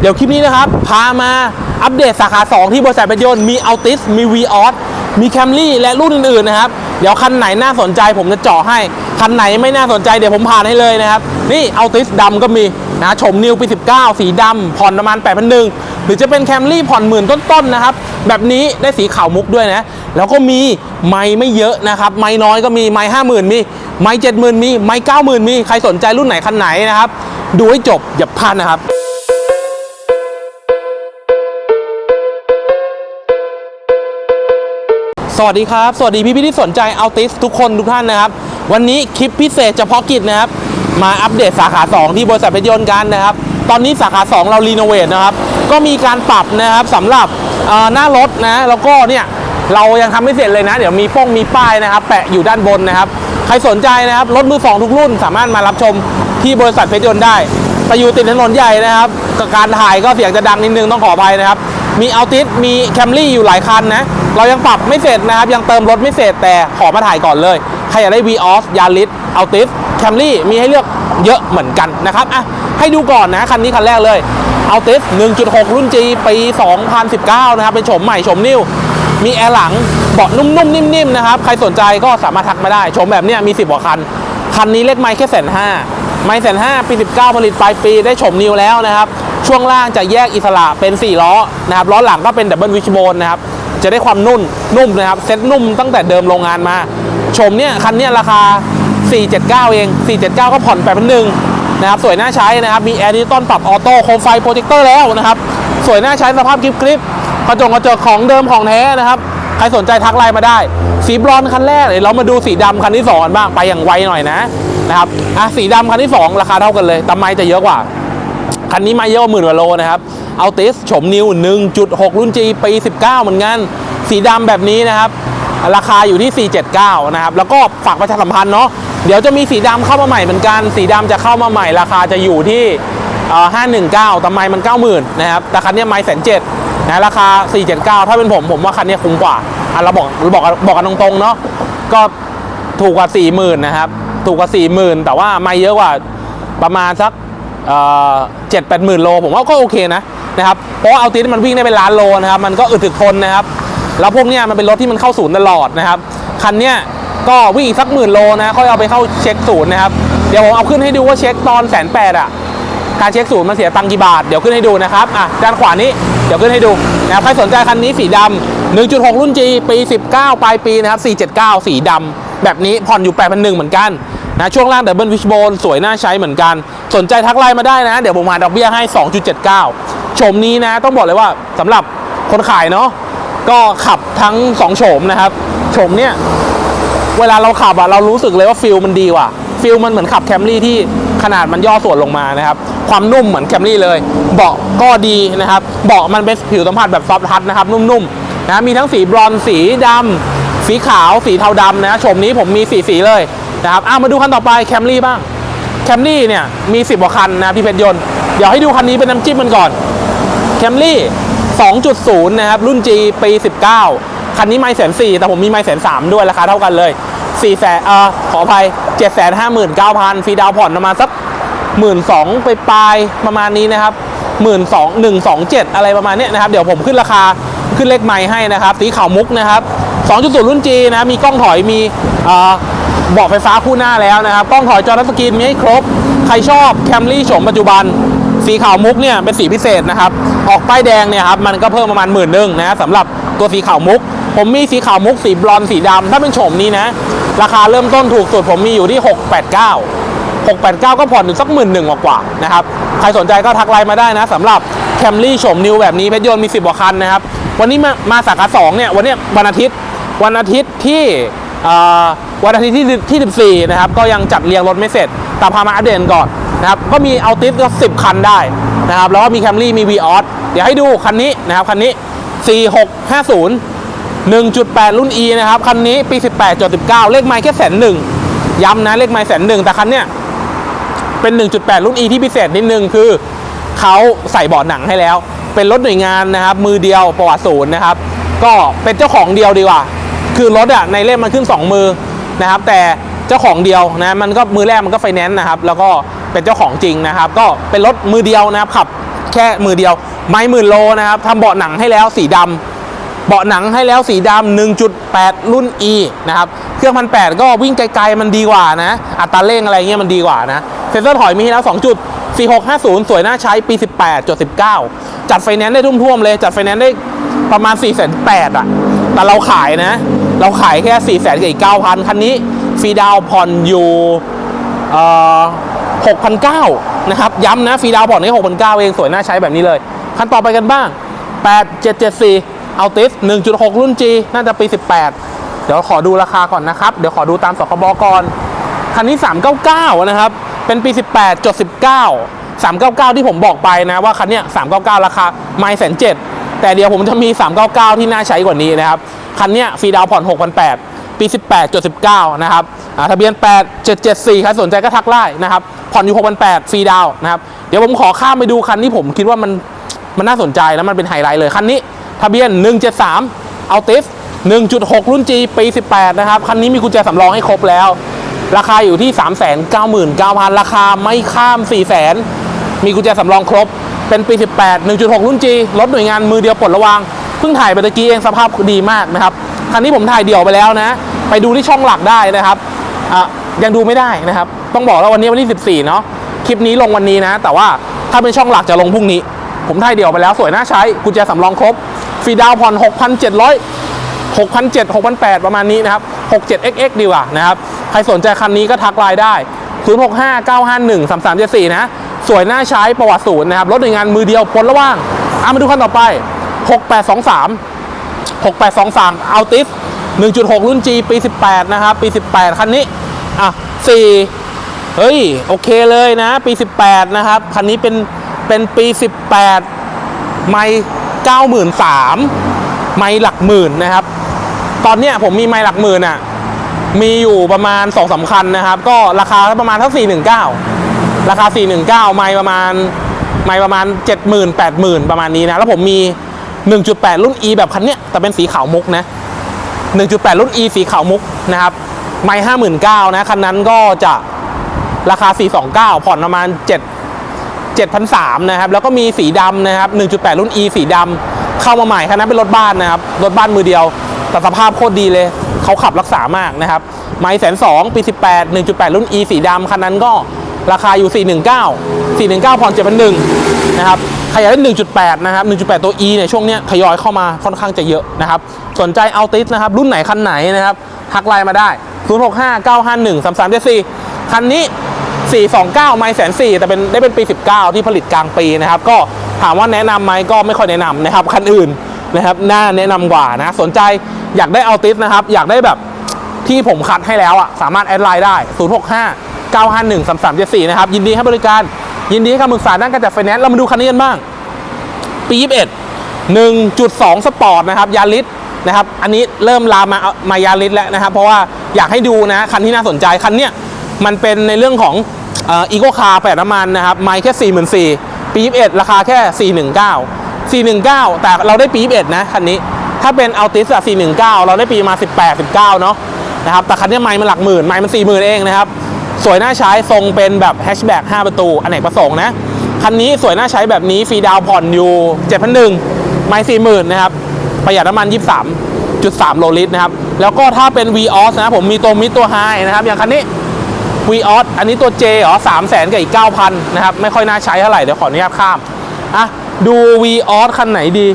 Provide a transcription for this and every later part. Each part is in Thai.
เดี๋ยวคลิปนี้นะครับ พามาอัปเดตสาขา 2 ที่บริษัทเป็นยนต์มีอัลติสมีวีออสมีแคมรี่และรุ่นอื่นๆนะครับ เดี๋ยวคันไหนน่าสนใจผมจะเจาะให้ คันไหนไม่น่าสนใจเดี๋ยวผมผ่านให้เลยนะครับ นี่อัลติสดำก็มีนะชมนิวปี 19 สีดำผ่อนประมาณ 8 0 0หรือจะเป็นแคมรี่ผ่อนหมื่นต้นๆนะครับ แบบนี้ได้สีขาวมุกด้วยนะ แล้วก็มีไม้ไม่เยอะนะครับ ไม้น้อยก็มีไม้ห้าหมื่นมี ไม้เจ็ดหมื่นมี ไม้เก้าหมื่นมี ใครสนใจรุ่นไหนคันไหนนะครับ ดูให้จบอย่าพลาดนะครับ สวัสดีครับ สวัสดีพี่พี่ที่สนใจอัลติสทุกคนทุกท่านนะครับ วันนี้คลิปพิเศษเฉพาะกิจนะครับ มาอัปเดตสาขา 2 ที่บริษัทเพชรยนต์กันนะครับ ตอนนี้สาขา 2 เรารีโนเวทนะครับ ก็มีการปรับนะครับสำหรับหน้ารถนะ แล้วก็เนี่ยเรายังทำไม่เสร็จเลยนะ เดี๋ยวมีป้องมีป้ายนะครับ แปะอยู่ด้านบนนะครับ ใครสนใจนะครับรถมือสองทุกรุ่น สามารถมารับชมที่บริษัทเพชรยนต์ได้แต่อยู่ติดถนนใหญ่นะครับการถ่ายก็เสียงจะดังนิดนึงต้องขออภัยนะครับ มีอัลติสมีแคมรี่อยู่หลายคันนะ เรายังปรับไม่เสร็จนะครับ ยังเติมรถไม่เสร็จแต่ขอมาถ่ายก่อนเลย ใครอยากได้ v ีออสยาริสอัลติสแคมรี่มีให้เลือกเยอะเหมือนกันนะครับอะให้ดูก่อนนะ คันนี้คันแรกเลยอัลติส1.6 รุ่น G ปี 2019 นะครับ เป็นโฉมใหม่โฉมนิ่วมีแอร์หลังเบาะนุ่มๆนิ่มๆนะครับ ใครสนใจก็สามารถทักมาได้โฉมแบบเนี้ยมี 10กว่าคัน คันนี้เลขไม้แค่แสนห้า ไม้แสนห้าปี 19 ผลิตปลายปีได้โฉมนิวแล้วนะครับ ช่วงล่างจะแยกอิสระเป็น 4 ล้อนะครับล้อหลังก็เป็นดับเบิลวิชโบนนะครับ จะได้ความนุ่มนุ่มนะครับ เซ็ตนุ่มตั้งแต่เดิมโรงงานมาโฉมเนี้ยคันเนี้ยราคา 479 เอง 479 ก็ผ่อน8 1 0 0นนะครับ สวยน่าใช้นะครับ มีแอร์ดิจิตอลปรับออโต้โคมไฟโปรเจคเตอร์แล้วนะครับ สวยน่าใช้สภาพกริบกริบกระจกกระจกของเดิมของแท้นะครับ ใครสนใจทักไลน์มาได้ สีบรอนคันแรกเดี๋ยวเรามาดูสีดำคันที่สองกันบ้างไปอย่างไวหน่อยนะ นะครับอะสีดำคันที่สองราคาเท่ากันเลยแต่ไมจะเยอะกว่า คันนี้มาเยอะกว่าหมื่นกว่าโลนะครับเอาติสโฉมนิว 1.6 รุ่น G ปี 19 เหมือนกัน สีดำแบบนี้นะครับราคาอยู่ที่ 479 นะครับ แล้วก็ฝากประชาสัมพันธ์เนาะ เดี๋ยวจะมีสีดำเข้ามาใหม่เหมือนกัน สีดำจะเข้ามาใหม่ ราคาจะอยู่ที่เอ่อ519แต่ไมมัน 90,000 นะครับ แต่คันนี้ไมล์แสนเจ็ดนะ ราคา 479 ถ้าเป็นผม ผมว่าคันนี้คุ้มกว่า อะเราบอกเราบอก บอกกันตรงๆ เนาะ ก็ถูกกว่า 40,000 นะครับ ถูกกว่า40,000แต่ว่าไม่เยอะกว่าประมาณสักเจ็ดแปดหมื่นโล ผมว่าก็โอเคนะนะครับเพราะเอาติสมันวิ่งได้เป็นล้านโลนะครับมันก็อึดถึกทนนะครับ แล้วพวกเนี้ยมันเป็นรถที่มันเข้าศูนย์ตลอดนะครับคันเนี้ยก็วิ่งอีกสักหมื่นโลนะค่อยเอาไปเข้าเช็คศูนย์นะครับเดี๋ยวผมเอาขึ้นให้ดูว่าเช็คตอนแสนแปดอะการเช็คศูนย์มันเสียตังค์กี่บาทเดี๋ยวขึ้นให้ดูนะครับอะด้านขวานี้ ดี๋ยวขึ้นให้ดูนะครับใครสนใจคันนี้สีดำ1.6 รุ่น G ปี 19 ปลายปีนะครับ 479 สีดำแบบนี้ผ่อนอยู่8,100เหมือนกันนะช่วงล่างดับเบิลวิชโบนสวยน่าใช้เหมือนกัน สนใจทักไลน์มาได้นะ เดี๋ยวผมหาดอกเบี้ยให้ 2.79โฉมนี้นะ ต้องบอกเลยว่าสำหรับคนขายเนาะก็ขับทั้ง 2 โฉมนะครับ โฉมเนี้ยเวลาเราขับอะเรารู้สึกเลยว่าฟิลมันดีว่าฟิลมันเหมือนขับแคมรี่ที่ขนาดมันย่อส่วนลงมานะครับ ความนุ่มเหมือนแคมรี่เลย เบาะก็ดีนะครับเบาะมันเป็นผิวสัมผัสแบบซอฟทัชนะครับนุ่มๆนะมีทั้งสีบรอนซ์สีดำสีขาวสีเทาดำนะชมนี้ผมมีสีสีเลยนะครับอะมาดูคันต่อไปแคมรี่บ้างแคมรี่เนี่ยมี 10กว่าคันนะพี่เพชรยนต์เดี๋ยวให้ดูคันนี้เป็นน้ำจิ้มมันก่อนแคมรี่2.0 นะครับ รุ่น G ปี 19 คันนี้ไม่แสนสี่แต่ผมมีไม่แสนสามด้วยราคาเท่ากันเลย4แสนเอ่อขออภัย7 5 9 0 0 0ฟรีดาวผ่อนประมาณสัก 1 2ื่นสองไปปลายประมาณนี้นะครับ1 2 1 2 7องหนึ่งสองเจ็ดอะไรประมาณเนี้ยนะครับเดี๋ยวผมขึ้นราคาขึ้นเลขไม้ให้นะครับสีขาวมุกนะครับ2.0รุ่น G นะมีกล้องถอยมีเบาะไฟฟ้าคู่หน้าแล้วนะครับกล้องถอยจอทัสกรีนมีให้ครบ ใครชอบแคมรี่โฉมปัจจุบัน สีขาวมุกเนี่ยเป็นสีพิเศษนะครับออกป้ายแดงเนี่ยครับมันก็เพิ่มประมาณหมื่นหนึ่งนะสำหรับตัวสีขาวมุก ผมมีสีขาวมุกสีบลอนสีดำถ้าเป็นโฉมนี้นะ ราคาเริ่มต้นถูกสุดผมมีอยู่ที่ 689 689 ก็ผ่อนอยู่สักหมื่นหนึ่งกว่าๆนะครับ ใครสนใจก็ทักไลน์มาได้นะสำหรับแคมรี่โฉมนิวแบบนี้เพชรยนต์มี 10กว่าคันนะครับ วันนี้มามาสาขา2เนี่ยวันนี้วันอาทิตย์วันอาทิตย์ที่วันอาทิตย์ที่ที่14นะครับก็ยังจัดเรียงรถไม่เสร็จ แต่พามาอัปเดตก่อนนะครับก็มีเอาติสก็ 10 คันได้นะครับแล้วก็มีแคมรี่มีวีออสเดี๋ยวให้ดูคันนี้นะครับคันนี้ 4650 1.8 รุ่น E นะครับ คันนี้ปี 18.19 เลขไมล์แค่แสนหนึ่งย้ำนะ เลขไมล์แสนหนึ่งแต่คันเนี้ย เป็น 1.8 รุ่น E ที่พิเศษนิดนึงคือเขาใส่เบาะหนังให้แล้ว เป็นรถหน่วยงานนะครับ มือเดียวประวัติศูนย์นะครับ ก็เป็นเจ้าของเดียวดีกว่า คือรถอะในเล่มมันขึ้น 2 มือนะครับ แต่เจ้าของเดียวนะมันก็มือแรกมันก็ไฟแนนซ์นะครับ แล้วก็เป็นเจ้าของจริงนะครับ ก็เป็นรถมือเดียวนะครับขับแค่มือเดียว ไม่หมื่นโลนะครับทำเบาะหนังให้แล้วสีดำเบาะหนังให้แล้วสีดำ 1.8 รุ่น E นะครับ เครื่องพันแก็วิ่งไกลๆมันดีกว่านะ อัตราเร่งอะไรเงี้ยมันดีกว่านะ เซ็นเซอร์ถอยมีให้แล้ว 2 จุด 4650 สวยน่าใช้ปี 18จด19 จัดไฟแนนซ์ได้ทุ่มๆเลย จัดไฟแนนซ์ได้ประมาณ 4 8 0 0 0อะ แต่เราขายนะ เราขายแค่ 4 0 0 0 0กับอีก9,000 คันนี้ฟรีดาวผ่อนอยู่เอ่อ6,900 นะครับ ย้ำนะฟรีดาวผ่อนให้6,900 เอง สวยน่าใช้แบบนี้เลย คันต่อไปกันบ้าง 8774เอาติส1.6 รุ่น G น่าจะปี 18 เดี๋ยวขอดูราคาก่อนนะครับ เดี๋ยวขอดูตามสคบก่อน คันนี้ 399 นะครับ เป็นปี 18จด19 399 ที่ผมบอกไปนะว่าคันเนี้ย399 ราคาไม่แสนเจ็ดแต่เดี๋ยวผมจะมี 399 ที่น่าใช้กว่านี้นะครับ คันเนี้ยฟรีดาวผ่อน 6,800 ปี 18จด19 นะครับทะเบียน 8774 ใครสนใจก็ทักไล่นะครับ ผ่อนอยู่ 6,800 ฟรีดาวน์นะครับ เดี๋ยวผมขอข้ามไปดูคันที่ผมคิดว่ามันมันน่าสนใจแล้วมันเป็นไฮไลท์เลย คันนี้ทะเบียน 173 เอาติส1.6 รุ่น G ปี 18 นะครับ คันนี้มีกุญแจสำรองให้ครบแล้ว ราคาอยู่ที่ 399,000 ราคาไม่ข้าม 400,000 มีกุญแจสำรองครบ เป็นปี 18 1.6 รุ่น G รถหน่วยงานมือเดียวปลดระวาง เพิ่งถ่ายไปตะกี้เองสภาพดีมากนะครับ คันนี้ผมถ่ายเดี่ยวไปแล้วนะ ไปดูที่ช่องหลักได้นะครับอะยังดูไม่ได้นะครับ ต้องบอกแล้ววันนี้วันที่ 14 เนาะ คลิปนี้ลงวันนี้นะ แต่ว่าถ้าเป็นช่องหลักจะลงพรุ่งนี้ ผมถ่ายเดี่ยวไปแล้วสวยน่าใช้ กุญแจสำรองครบ ฟรีดาวน์ผ่อน6,700 6,700 6,800 ประมาณนี้นะครับ 67xx ดีกว่านะครับ ใครสนใจคันนี้ก็ทักไลน์ได้ 065 951 3374 นะ สวยน่าใช้ประวัติศูนย์นะครับ รถหน่วยงานมือเดียวปนระว่างเอามาดูคันต่อไป 6823 6823เอาติส1.6 รุ่น G ปี 18 นะครับ ปี 18 คันนี้ อะ 4 เฮ้ย โอเคเลยนะ ปี 18 นะครับ คันนี้เป็น เป็นปี 18 ไม่ 93,000 ไม่หลักหมื่นนะครับ ตอนเนี้ยผมมีไม้หลักหมื่นอะ มีอยู่ประมาณ2อสาคัญนะครับ ก็ราคาประมาณเท่า419 ราคา 419 ไม้ประมาณไม้ประมาณ 70,000 80,000 ประมาณนี้นะ แล้วผมมี 1.8 รุ่น E แบบคันเนี้ยแต่เป็นสีขาวมุกนะ 1.8 รุ่น E สีขาวมุกนะครับ ไม้59,000นะ คันนั้นก็จะราคา 429 ผ่อนประมาณ 7 7,300นะครับ แล้วก็มีสีดำนะครับ 1.8 รุ่น E สีดำเข้ามาใหม่คันนั้นเป็นรถบ้านนะครับ รถบ้านมือเดียว แต่สภาพโคตรดีเลย เขาขับรักษามากนะครับ ไม้แสนสองปี 18 1.8 รุ่น E สีดำคันนั้นก็ราคาอยู่ 419 419ผ่อน7,100นะครับใครอยากได้ 1.8 นะครับ 1.8 ตัว E เนี่ย ช่วงเนี้ยทยอยเข้ามาค่อนข้างจะเยอะนะครับ สนใจเอาติสนะครับ รุ่นไหนคันไหนนะครับ ทักไลน์มาได้ 065 951 3374คันนี้ 429 ไมล์แสนสี่แต่เป็นได้เป็นปี 19 ที่ผลิตกลางปีนะครับ ก็ถามว่าแนะนำไหมก็ไม่ค่อยแนะนำนะครับ คันอื่น นะครับน่าแนะนำกว่านะ สนใจอยากได้เอาติสนะครับ อยากได้แบบที่ผมคัดให้แล้วอะสามารถแอดไลน์ได้ 065 951 3374 นะครับ ยินดีให้บริการ ยินดีให้คำปรึกษาด้านการจัดไฟแนนซ์เรามาดูคันนี้กันบ้าง ปี 21 1.2 สปอร์ตนะครับยาริสนะครับ อันนี้เริ่มลามมามายาริสแล้วนะครับ เพราะว่าอยากให้ดูนะคันที่น่าสนใจคันเนี้ยมันเป็นในเรื่องของอีโคคาร์แปดน้ำมันนะครับ ไม่แค่44,000ปี 21 ราคาแค่ 419 419 แต่เราได้ปี21นะคันนี้ ถ้าเป็นอัลติสอะ419 เราได้ปีมา 18 19 เนาะนะครับ แต่คันนี้ไม่มันหลักหมื่น ไม่มัน 40,000 เองนะครับ สวยน่าใช้ทรงเป็นแบบแฮชแบ็ก5ประตูอเนกประสงค์นะ คันนี้สวยน่าใช้แบบนี้ฟรีดาวน์ผ่อนอยู่7,001ไม่40,000 นะครับ ประหยัดน้ำมัน 23.3 โลลิตรนะครับ แล้วก็ถ้าเป็น v ีออสนะผมมีตัวมิดตัวไฮนะครับ อย่างคันนี้ v ีออสอันนี้ตัว J เหรอ3 0 0แสนกับอีก9,000นะครับ ไม่ค่อยน่าใช้เท่าไหร่ เดี๋ยวขออนุญาตข้าม อะดู v ีออสคันไหนดี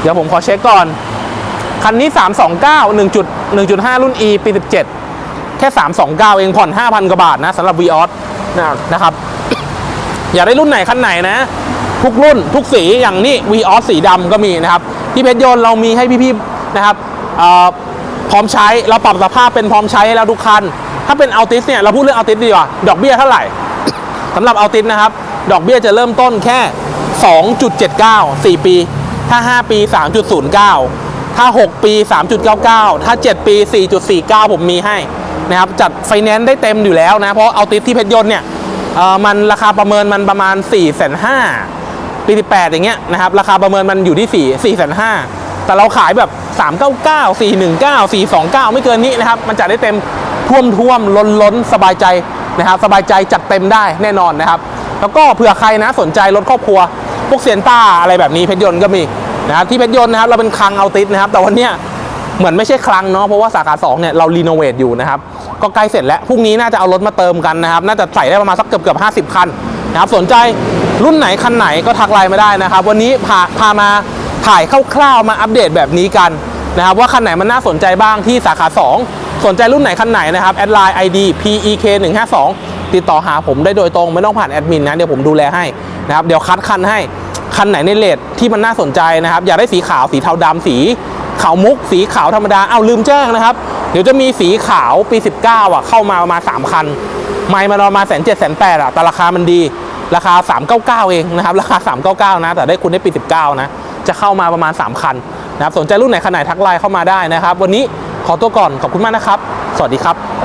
เดี๋ยวผมขอเช็คก่อน คันนี้ 329 1 1.5 รุ่น E ปี 17 แค่ 329 เองผ่อน 5,000 กว่าบาทนะสำหรับ v ีออสนะครับ อยากได้รุ่นไหนคันไหนนะ ทุกรุ่นทุกสีอย่างนี้ v ีออสสีดำก็มีนะครับ ที่เพชรยนต์เรามีให้พี่ๆนะครับเอ่อพร้อมใช้เราปรับสภาพเป็นพร้อมใช้ให้แล้วทุกคัน ถ้าเป็นอัลติสเนี่ยเราพูดเรื่องอัลติสดีกว่า ดอกเบี้ยเท่าไหร่สำหรับอัลติสนะครับ ดอกเบี้ยจะเริ่มต้นแค่ 2.79 4 ปี ถ้า 5 ปี 3.09 ถ้า 6 ปี 3.99 ถ้า 7 ปี 4.49 ผมมีให้นะครับจัดไฟแนนซ์ได้เต็มอยู่แล้วนะ เพราะเอัลติสที่เพชรยนต์เนี่ยเอ่อมันราคาประเมินมันประมาณ 4 5 0 0 0ปี18อย่างเงี้ยนะครับราคาประเมินมันอยู่ที่4 4 5 0 0แต่เราขายแบบ 399 419 429 ไม่เกินนี้นะครับ มันจัดได้เต็มท่วมท่วมล้นล้นสบายใจนะครับ สบายใจจัดเต็มได้แน่นอนนะครับ แล้วก็เผื่อใครนะสนใจรถครอบครัว พวกเซียนต้าอะไรแบบนี้เพชรยนต์ก็มีนะครับที่เพชรยนต์นะครับเราเป็นคลังเอาติสนะครับ แต่วันเนี้ยเหมือนไม่ใช่คลังเนาะเพราะว่าสาขา2เนี่ยเรารีโนเวทอยู่นะครับก็ใกล้เสร็จแล้วพรุ่งนี้น่าจะเอารถมาเติมกันนะครับ น่าจะใส่ได้ประมาณสักเกือบเกือบห้าสิบคันนะครับสนใจรุ่นไหนคันไหนก็ทักไลน์มาได้นะครับ วันนี้พาพามาถ่ายคร่าวๆมาอัปเดตแบบนี้กันนะครับว่าคันไหนมันน่าสนใจบ้างที่สาขา 2 สนใจรุ่นไหนคันไหนนะครับแอดไลน์ ID PEK 1 5 2 ติดต่อหาผมได้โดยตรงไม่ต้องผ่านแอดมินนะเดี๋ยวผมดูแลให้นะครับเดี๋ยวคัดคันให้คันไหนในเลทที่มันน่าสนใจนะครับ อยากได้สีขาวสีเทาดำสีขาวมุก สีขาวธรรมดาเอาลืมแจ้งนะครับ เดี๋ยวจะมีสีขาวปี 19 อะ เข้ามาประมาณ3คัน ไม่มาประมาณแสนเจ็ดแสนแปดอะแต่ราคามันดี ราคา 399 เองนะครับ ราคา 399 นะ แต่ได้คุณได้ปี 19 นะ จะเข้ามาประมาณ 3 คันนะครับ สนใจรุ่นไหนคันไหนทักไลน์เข้ามาได้นะครับ วันนี้ขอตัวก่อนขอบคุณมากนะครับ สวัสดีครับ